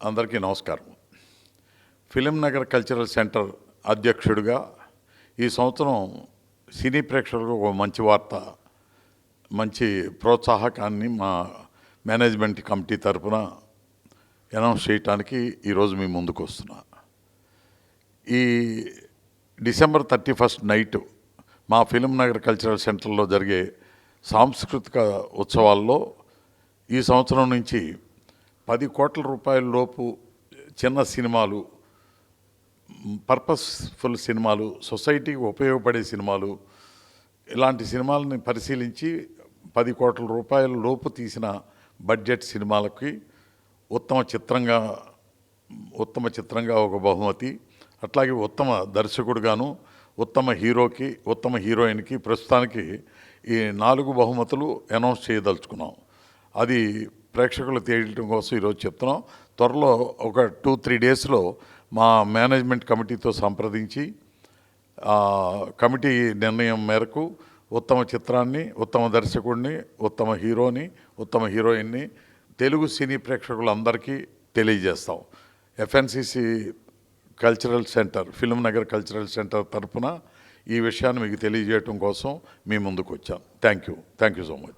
అందరికీ నమస్కారం. Film Nagar cultural centre అధ్యక్షుడిగా ఈ సంవత్సరం సినీ ప్రేక్షకులకు ఒక మంచి వార్త మంచి ప్రోత్సాహకాన్ని మా మేనేజ్మెంట్ కమిటీ తరపున అనౌన్స్ చేయటానికి ఈరోజు మీ ముందుకు వస్తున్నా. ఈ డిసెంబర్ థర్టీ ఫస్ట్ నైట్ మా ఫిలిం నగర్ కల్చరల్ సెంటర్లో జరిగే సాంస్కృతిక ఉత్సవాల్లో ఈ సంవత్సరం నుంచి పది కోట్ల రూపాయల లోపు చిన్న సినిమాలు పర్పస్ఫుల్ సినిమాలు సొసైటీకి ఉపయోగపడే సినిమాలు ఇలాంటి సినిమాలని పరిశీలించి పది కోట్ల రూపాయల లోపు తీసిన బడ్జెట్ సినిమాలకి ఉత్తమ చిత్రంగా ఉత్తమ చిత్రంగా ఒక బహుమతి. అట్లాగే ఉత్తమ దర్శకుడుగాను ఉత్తమ హీరోకి ఉత్తమ హీరోయిన్కి ప్రస్తుతానికి ఈ నాలుగు బహుమతులు అనౌన్స్ చేయదలుచుకున్నాం. అది ప్రేక్షకులు తేయటం కోసం ఈరోజు చెప్తున్నాం. త్వరలో ఒక టూ త్రీ డేస్లో మా మేనేజ్మెంట్ కమిటీతో సంప్రదించి కమిటీ నిర్ణయం మేరకు ఉత్తమ చిత్రాన్ని ఉత్తమ దర్శకుడిని ఉత్తమ హీరోని ఉత్తమ హీరోయిన్ని తెలుగు సినీ ప్రేక్షకులందరికీ తెలియజేస్తాం. FNCC cultural centre film Nagar cultural centre తరపున ఈ విషయాన్ని మీకు తెలియజేయటం కోసం మీ ముందుకు వచ్చాం. Thank you thank you so much.